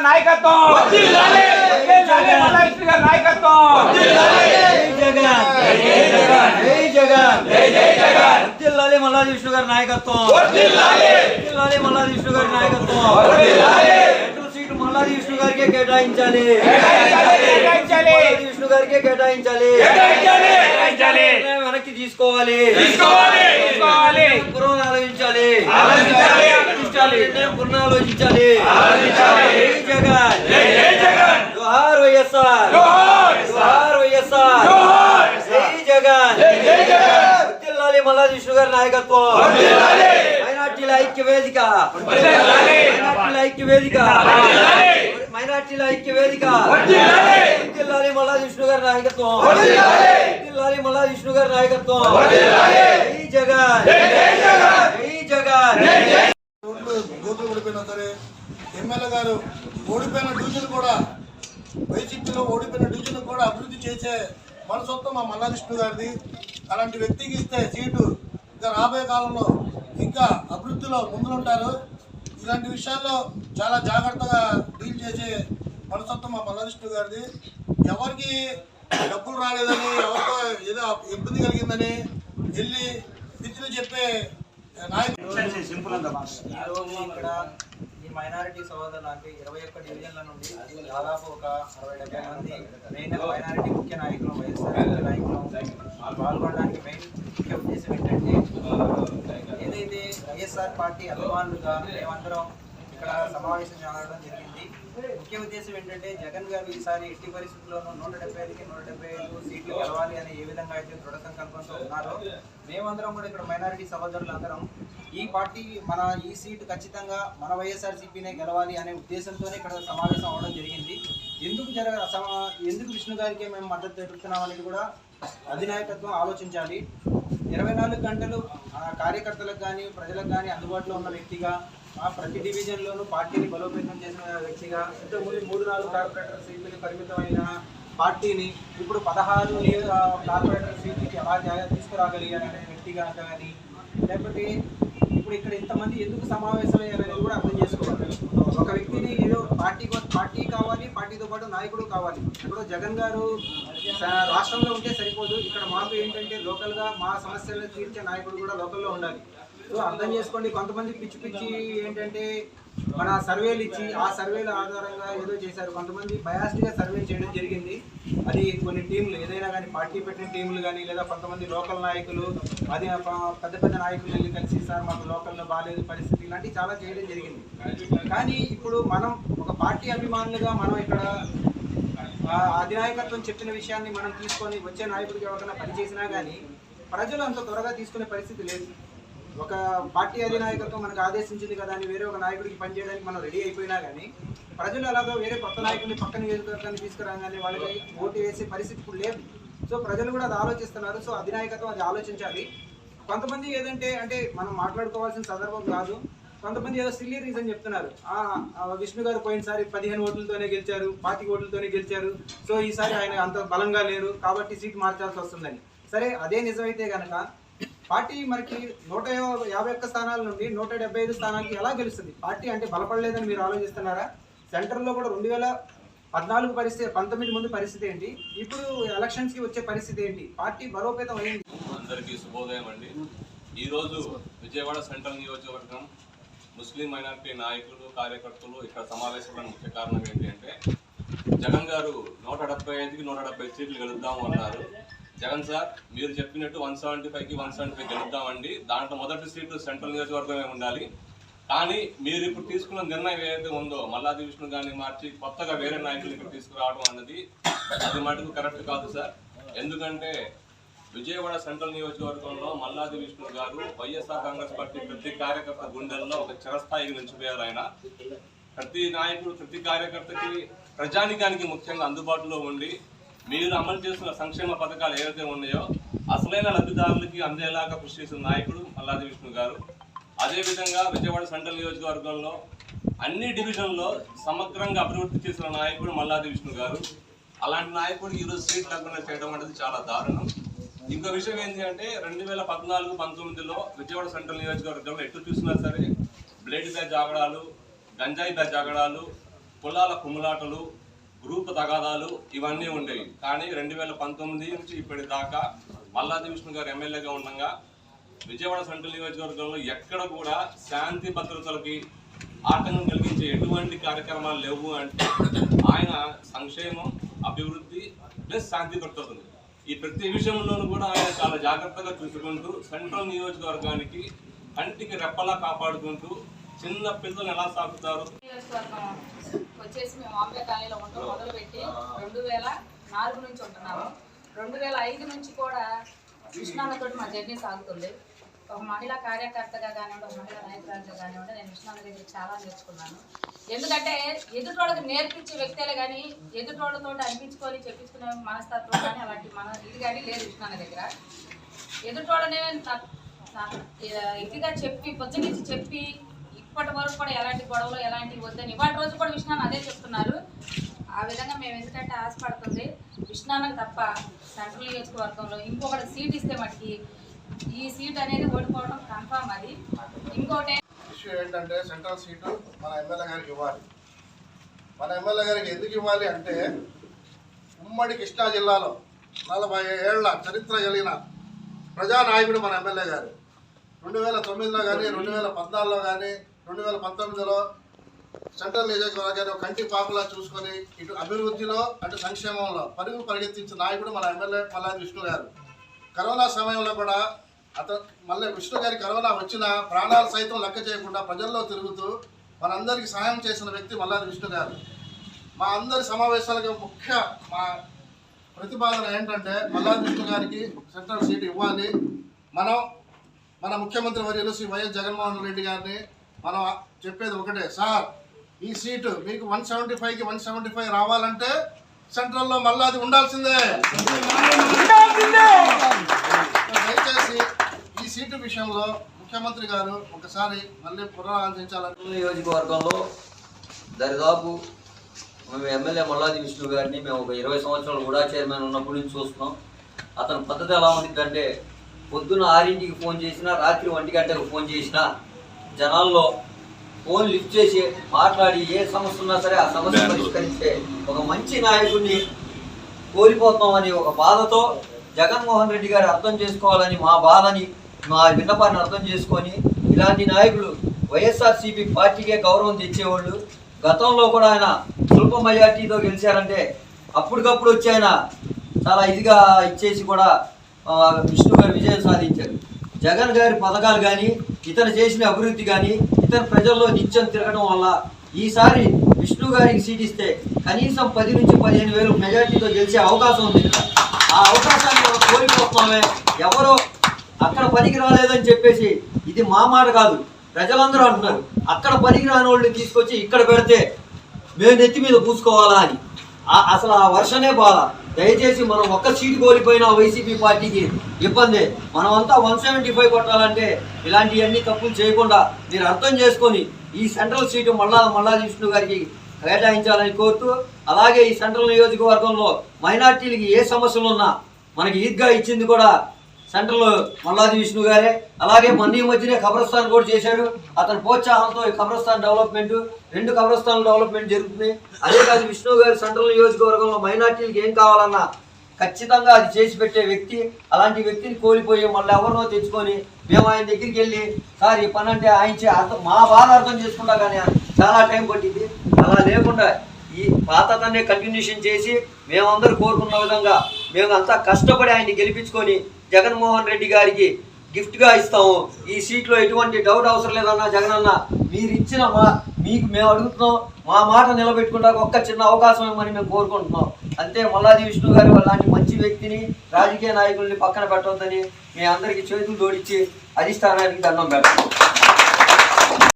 గారి నాయకత్వం వర్ధిల్లాలి మల్లా విష్ణు గారి నాయకత్వం వర్ధిల్లాలి మల్లాది విష్ణు గారి నాయకత్వం వర్ధిల్లాలి మల్లాది విష్ణు గారి నాయకత్వం రెండు సీటు మల్లాది విష్ణు గారికే కేటాయించాలి కేటాయించాలి. మల్లాది విష్ణు గారికే కేటాయించాలి కేటాయించాలి. నిర్ణయం వెనక్కి తీసుకోవాలి తీసుకోవాలి తీసుకోవాలి పునః ఆలోచించాలి ఆలోచించాలి, ఆలోచించాలి. నిర్ణయం పునః ఆలోచించాలి ఆలోచించాలి. జై జగన్ జై జై జగన్ జోహార్ వైఎస్ఆర్ జోహార్ జోహార్ వైఎస్ఆర్ జోహార్ జై జగన్ జై జై జగన్ వర్ధిల్లాలి మల్లాది విష్ణు గారి నాయకత్వం వర్ధిల్లాలి. మైనార్టీల ఐక్య వేదిక వర్ధిల్లాలి. మైనార్టీల ఐక్య వేదిక వర్ధిల్లాలి. మైనార్టీల ఐక్య వేదిక వర్ధిల్లాలి. ఎమ్మెల్యే గారు ఓడిపోయిన డివిజన్ కూడా వైసీపీలో ఓడిపోయిన డివిజన్ కూడా అభివృద్ధి చేసే మనసొత్తం మా మల్లా గారిది. అలాంటి వ్యక్తికి ఇస్తే సీటు ఇంకా రాబోయే కాలంలో ఇంకా అభివృద్ధిలో ముందులుంటారు ఇలాంటి విషయాల్లో చాలా జాగ్రత్తగా డీల్ చేసే మనసొత్తం మా మల్లా గారిది. ఎవరికి డబ్బులు రాలేదని ఎవరితో ఏదో ఇబ్బంది కలిగిందని వెళ్ళి పిచ్చిని చెప్పే నాయకులు ఈరోజు ఇక్కడ మైనారిటీ సోదరులు అంటే ఇరవై ఒక్క డివిజన్ల నుండి దాదాపు ఒక అరవై డెబ్బై మంది మెయిన్ మైనారిటీ ముఖ్య నాయకులు వైఎస్ఆర్ నాయకులు పాల్గొనడానికి మెయిన్ ముఖ్య ఉద్దేశం ఏంటంటే ఏదైతే వైఎస్ఆర్ పార్టీ అభిమానులుగా మేమందరం ఇక్కడ సమావేశం జరగడం జరిగింది. ముఖ్య ఉద్దేశం ఏంటంటే జగన్ గారు ఈసారి ఎట్టి పరిస్థితుల్లోనూ నూట డెబ్బై ఐదుకి నూట డెబ్బై ఐదు సీట్లు గెలవాలి అనే ఏ విధంగా అయితే దృఢ సంకల్పంతో ఉన్నారో మేమందరం కూడా ఇక్కడ మైనారిటీ సహోదరులందరం ఈ పార్టీ మన ఈ సీటు ఖచ్చితంగా మన వైఎస్ఆర్సీపీనే గెలవాలి అనే ఉద్దేశంతోనే ఇక్కడ సమావేశం అవడం జరిగింది. ఎందుకు జరగ ఎందుకు విష్ణు గారికి మేము మద్దతు తెలుపుతున్నాం అనేది కూడా అధినాయకత్వం ఆలోచించాలి. ఇరవై నాలుగు గంటలు ఆ కార్యకర్తలకు కానీ ప్రజలకు కానీ అందుబాటులో ఉన్న వ్యక్తిగా ప్రతి డివిజన్లోనూ పార్టీని బలోపేతం చేసిన వ్యక్తిగా ఇంతకుముందు మూడు నాలుగు కార్పొరేటర్ సీట్లకు పరిమితమైన పార్టీని ఇప్పుడు పదహారు కార్పొరేటర్ సీట్లకి ఎలా జా- తీసుకురాగలిగారు అనే వ్యక్తిగా కానీ లేకపోతే ఇప్పుడు ఇక్కడ ఇంతమంది ఎందుకు సమావేశమయ్యారనేది కూడా అర్థం చేసుకోవాలి. ఒక వ్యక్తిని ఏదో పార్టీ పార్టీ కావాలి పార్టీతో పాటు నాయకుడు కావాలి. ఇప్పుడు జగన్ గారు రాష్ట్రంలో ఉంటే సరిపోదు. ఇక్కడ మాకు ఏంటంటే లోకల్గా మా సమస్యలను తీర్చే నాయకుడు కూడా లోకల్లో ఉండాలి. సో అర్థం చేసుకోండి. కొంతమంది పిచ్చి పిచ్చి ఏంటంటే మన సర్వేలు ఇచ్చి ఆ సర్వేల ఆధారంగా ఏదో చేశారు. కొంతమంది బయాస్డ్గా సర్వే చేయడం జరిగింది. అది కొన్ని టీంలు ఏదైనా కానీ పార్టీ పెట్టిన టీంలు కానీ లేదా కొంతమంది లోకల్ నాయకులు అది పెద్ద పెద్ద నాయకులు వెళ్ళి కలిసి సార్ మాకు లోకల్లో బాగాలేదు పరిస్థితి ఇలాంటివి చాలా చేయడం జరిగింది. కానీ ఇప్పుడు మనం ఒక పార్టీ అభిమానులుగా మనం ఇక్కడ అధినాయకత్వం చెప్పిన విషయాన్ని మనం తీసుకొని వచ్చే నాయకుడికి ఎవరికైనా పనిచేసినా కానీ ప్రజలు అంత త్వరగా తీసుకునే పరిస్థితి లేదు. ఒక పార్టీ అధినాయకత్వం మనకు ఆదేశించింది కదా అని వేరే ఒక నాయకుడికి పనిచేయడానికి మనం రెడీ అయిపోయినా కానీ ప్రజలు అలాగో వేరే కొత్త నాయకుడిని పక్క నియోజకవర్గాన్ని తీసుకురాగానే వాళ్ళకి ఓటు వేసే పరిస్థితి ఇప్పుడు లేదు. సో ప్రజలు కూడా అది ఆలోచిస్తున్నారు. సో అధినాయకత్వం అది ఆలోచించాలి. కొంతమంది ఏదంటే అంటే మనం మాట్లాడుకోవాల్సిన సందర్భం కాదు. కొంతమంది ఏదో సిల్లీ రీజన్ చెప్తున్నారు. విష్ణు గారు పోయినసారి పదిహేను ఓట్లతోనే గెలిచారు పాతిక ఓట్లతోనే గెలిచారు. సో ఈసారి ఆయన అంత బలంగా లేరు కాబట్టి సీట్ మార్చాల్సి వస్తుందని. సరే అదే నిజమైతే కనుక పార్టీ మనకి నూట యాభై ఒక్క స్థానాల నుండి నూట డెబ్బై ఐదు స్థానాలకి ఎలా గెలుస్తుంది? పార్టీ అంటే బలపడలేదని మీరు ఆలోచిస్తున్నారా? సెంటర్లో కూడా రెండు వేల పద్నాలుగు పరిస్థితి పంతొమ్మిది ముందు పరిస్థితి ఏంటి? ఇప్పుడు ఎలక్షన్స్కి వచ్చే పరిస్థితి ఏంటి? పార్టీ బలోపేతం అయింది. అందరికీ శుభోదయం అండి. ఈరోజు విజయవాడ సెంట్రల్ నియోజకవర్గం ముస్లిం మైనారిటీ నాయకులు కార్యకర్తలు ఇక్కడ సమావేశమైన ముఖ్య కారణం ఏంటి అంటే జగన్ గారు నూట డెబ్బై ఐదుకి నూట డెబ్బై సీట్లు గెలుద్దాము అన్నారు. జగన్ సార్ మీరు చెప్పినట్టు వన్ సెవెంటీ ఫైవ్కి వన్ సెవెంటీ ఫైవ్ గెలుద్దామండి. దాంట్లో మొదటి సీటు సెంట్రల్ నియోజకవర్గమే ఉండాలి. కానీ మీరు ఇప్పుడు తీసుకున్న నిర్ణయం ఏదైతే ఉందో మల్లాది విష్ణు గారిని మార్చి కొత్తగా వేరే నాయకులు ఇక్కడ తీసుకురావడం అన్నది అది మటుకు కరెక్ట్ కాదు సార్. ఎందుకంటే విజయవాడ సెంట్రల్ నియోజకవర్గంలో మల్లాది విష్ణు గారు వైఎస్ఆర్ కాంగ్రెస్ పార్టీ ప్రతి కార్యకర్త గుండెల్లో ఒక చిరస్థాయికి నిలిచిపోయారు ఆయన. ప్రతి నాయకుడు ప్రతి కార్యకర్తకి ప్రజానికానికి ముఖ్యంగా అందుబాటులో ఉండి మీరు అమలు చేస్తున్న సంక్షేమ పథకాలు ఏవైతే ఉన్నాయో అసలైన లబ్ధిదారులకి అందేలాగా కృషి చేసిన నాయకుడు మల్లాది విష్ణు గారు. అదేవిధంగా విజయవాడ సెంట్రల్ నియోజకవర్గంలో అన్ని డివిజన్లో సమగ్రంగా అభివృద్ధి చేసిన నాయకుడు మల్లాది విష్ణు గారు. అలాంటి నాయకుడు ఈరోజు సీట్ లేకుండా చేయడం అనేది చాలా దారుణం. ఇంకో విషయం ఏంటి అంటే రెండు వేల పద్నాలుగు పంతొమ్మిదిలో విజయవాడ సెంట్రల్ నియోజకవర్గంలో ఎటు చూసినా సరే బ్లేడ్ బ్యాచ్ ఆగడాలు గంజాయి బ్యాచ్ ఆగడాలు కులాల కుమ్ములాటలు గ్రూప్ తగాదాలు ఇవన్నీ ఉండేవి. కానీ రెండు వేల పంతొమ్మిది నుంచి ఇప్పటి దాకా మల్లాది విష్ణు గారు ఎమ్మెల్యేగా ఉండగా విజయవాడ సెంట్రల్ నియోజకవర్గంలో ఎక్కడ కూడా శాంతి భద్రతలకి ఆటంకం కలిగించే ఎటువంటి కార్యక్రమాలు లేవు అంటే ఆయన సంక్షేమం అభివృద్ధి ప్లస్ శాంతి భద్రతలు. ఈ ప్రతి విషయంలోనూ కూడా ఆయన చాలా జాగ్రత్తగా చూసుకుంటూ సెంట్రల్ నియోజకవర్గానికి కంటికి రెప్పలా కాపాడుకుంటూ చిన్న పిల్లలు ఎలా సాగుతారు వచ్చేసి మేము ఆంబే కాలనీలో ఉండడం మొదలుపెట్టి రెండు వేల నాలుగు నుంచి ఉంటున్నాము. రెండు వేల ఐదు నుంచి కూడా కృష్ణాలతోటి మా జర్నీ సాగుతుంది. ఒక మహిళా కార్యకర్తగా కానివ్వండి ఒక మహిళా నాయకురాలుగా కానివ్వండి నేను విష్ణు దగ్గర చాలా నేర్చుకున్నాను. ఎందుకంటే ఎదుటోళ్ళకి నేర్పించే వ్యక్తులే కానీ ఎదుటోళ్ళతో అనిపించుకొని చెప్పించుకునే మనస్తత్వం కానీ అలాంటి మన ఇది కానీ లేదు విష్ణు దగ్గర. ఎదుటోళ్ళనే ఇదిగా చెప్పి పొద్దునించి చెప్పి ఇప్పటి వరకు కూడా ఎలాంటి గొడవలు ఎలాంటివి వద్దని ఇవాటి రోజు కూడా విష్ణాన్ని అదే చెప్తున్నారు. ఆ విధంగా మేము ఎందుకంటే ఆశపడుతుంది విష్ణాన్నకు తప్ప సెంట్రల్ నియోజకవర్గంలో ఇంకొకటి సీట్ ఇస్తే మటుకి ఈ సీట్ అనేది ఓడిపోవడం కన్ఫామ్ అది. ఇంకోటి ఇష్యూ ఏంటంటే సెంట్రల్ సీటు మన ఎమ్మెల్యే గారికి ఇవ్వాలి. మన ఎమ్మెల్యే గారికి ఎందుకు ఇవ్వాలి అంటే ఉమ్మడి కృష్ణా జిల్లాలో నలభై ఏళ్ళ చరిత్ర కలిగిన ప్రజానాయకుడు మన ఎమ్మెల్యే గారు. రెండు వేల తొమ్మిదిలో కానీ రెండు వేల పద్నాలుగులో కానీ రెండు వేల పంతొమ్మిదిలో సెంట్రల్ నియోజకవర్గాన్ని ఒక కంటి పాపలా చూసుకొని ఇటు అభివృద్ధిలో అటు సంక్షేమంలో పరుగులు పరిగెత్తించిన నాయకుడు మన ఎమ్మెల్యే మల్లాది విష్ణు గారు. కరోనా సమయంలో కూడా అతను మళ్ళీ విష్ణు గారి కరోనా వచ్చిన ప్రాణాలు సైతం లెక్క చేయకుండా ప్రజల్లో తిరుగుతూ మనందరికీ సహాయం చేసిన వ్యక్తి మల్లాది విష్ణు గారు. మా అందరి సమావేశాలకు ముఖ్య మా ప్రతిపాదన ఏంటంటే మల్లాది విష్ణు గారికి సెంట్రల్ సీట్ ఇవ్వాలి. మనం మన ముఖ్యమంత్రి వర్యులు శ్రీ వైఎస్ జగన్మోహన్ రెడ్డి గారిని మనం చెప్పేది ఒకటే సార్ ఈ సీటు మీకు వన్ సెవెంటీ ఫైవ్కి వన్ సెవెంటీ ఫైవ్ రావాలంటే సెంట్రల్లో మల్లాది ఉండాల్సిందే. దయచేసి ఈ సీటు విషయంలో ముఖ్యమంత్రి గారు ఒకసారి మళ్ళీ పునరాలోచించాలని నియోజకవర్గంలో దరిదాపు మేము ఎమ్మెల్యే మల్లాది విష్ణు గారిని మేము ఒక ఇరవై సంవత్సరాలు కూడా చైర్మన్ ఉన్నప్పటి నుంచి చూస్తున్నాం. అతని పద్ధతి ఎలా ఉంటుందంటే పొద్దున్న ఆరింటికి ఫోన్ చేసినా రాత్రి ఒంటి గంటకు ఫోన్ చేసినా జనాల్లో ఫోన్ లిఫ్ట్ చేసి మాట్లాడి ఏ సమస్య ఉన్నా సరే ఆ సమస్య పరిష్కరించే ఒక మంచి నాయకుడిని కోల్పోతున్నామని ఒక బాధతో జగన్మోహన్ రెడ్డి గారు అర్థం చేసుకోవాలని మా బాధని మా విన్నపాన్ని అర్థం చేసుకొని ఇలాంటి నాయకులు వైఎస్ఆర్సీపీ పార్టీకే గౌరవం తెచ్చేవాళ్ళు. గతంలో కూడా ఆయన స్వల్ప మెజార్టీతో గెలిచారంటే అప్పటికప్పుడు వచ్చి ఆయన చాలా ఇదిగా ఇచ్చేసి కూడా విష్ణు గారు విజయం సాధించారు. జగన్ గారి పథకాలు కానీ ఇతను చేసిన అభివృద్ధి కానీ ఇతను ప్రజల్లో నిత్యం తిరగడం వల్ల ఈసారి విష్ణు గారికి సీట్ ఇస్తే కనీసం పది నుంచి పదిహేను వేలు మెజార్టీతో గెలిచే అవకాశం ఉంది ఆ అవకాశాన్ని మనం కోల్పోతున్నామే? ఎవరో అక్కడ పనికి రాలేదని చెప్పేసి ఇది మా మాట కాదు. ప్రజలందరూ అంటున్నారు. అక్కడ పనికి రాని వాళ్ళని తీసుకొచ్చి ఇక్కడ పెడితే మేము నెత్తి మీద పూసుకోవాలా అని. అసలు ఆ వర్షనే బాధ. దయచేసి మనం ఒక్క సీటు కోల్పోయినా వైసీపీ పార్టీకి ఇబ్బంది. మనమంతా వన్ సెవెంటీ ఫైవ్ కొట్టాలంటే ఇలాంటివన్నీ తప్పులు చేయకుండా మీరు అర్థం చేసుకొని ఈ సెంట్రల్ సీటు మళ్ళా మల్లా విష్ణు గారికి కేటాయించాలని కోరుతూ అలాగే ఈ సెంట్రల్ నియోజకవర్గంలో మైనార్టీలకి ఏ సమస్యలు ఉన్నా మనకి ఈద్గా ఇచ్చింది కూడా సెంట్రల్ మల్లాది విష్ణు గారే. అలాగే మొన్న ఈ మధ్యనే కబ్రస్థాన్ కూడా చేశాడు. అతని ప్రోత్సాహంతో ఈ కబ్రస్థాన్ డెవలప్మెంట్ రెండు కబ్రస్థాన్ డెవలప్మెంట్ జరుగుతుంది. అదే కాదు విష్ణు గారు సెంట్రల్ నియోజకవర్గంలో మైనార్టీలకు ఏం కావాలన్నా ఖచ్చితంగా అది చేసి పెట్టే వ్యక్తి అలాంటి వ్యక్తిని కోల్పోయి మళ్ళీ ఎవరినో తెచ్చుకొని మేము ఆయన దగ్గరికి వెళ్ళి సార్ ఈ పని అంటే ఆయన అర్థం మా బాధ అర్థం చేసుకుంటా కానీ చాలా టైం పట్టింది. అలా లేకుండా ఈ పాతదాన్నే కంటిన్యూషన్ చేసి మేమందరూ కోరుకున్న విధంగా మేము అంతా కష్టపడి ఆయన్ని గెలిపించుకొని జగన్మోహన్ రెడ్డి గారికి గిఫ్ట్గా ఇస్తాము. ఈ సీట్లో ఎటువంటి డౌట్ అవసరం లేదన్నా జగన్ అన్న మీరు ఇచ్చిన మా మీకు మేము అడుగుతున్నాం మా మాట నిలబెట్టుకుంటా ఒక్క చిన్న అవకాశం ఇవ్వమని మేము కోరుకుంటున్నాం. అంతే మల్లాది విష్ణు గారు అలాంటి మంచి వ్యక్తిని రాజకీయ నాయకుల్ని పక్కన పెట్టవద్దని మీ అందరికీ చేతులు జోడించి అధిష్టానానికి దండం పెడతాం.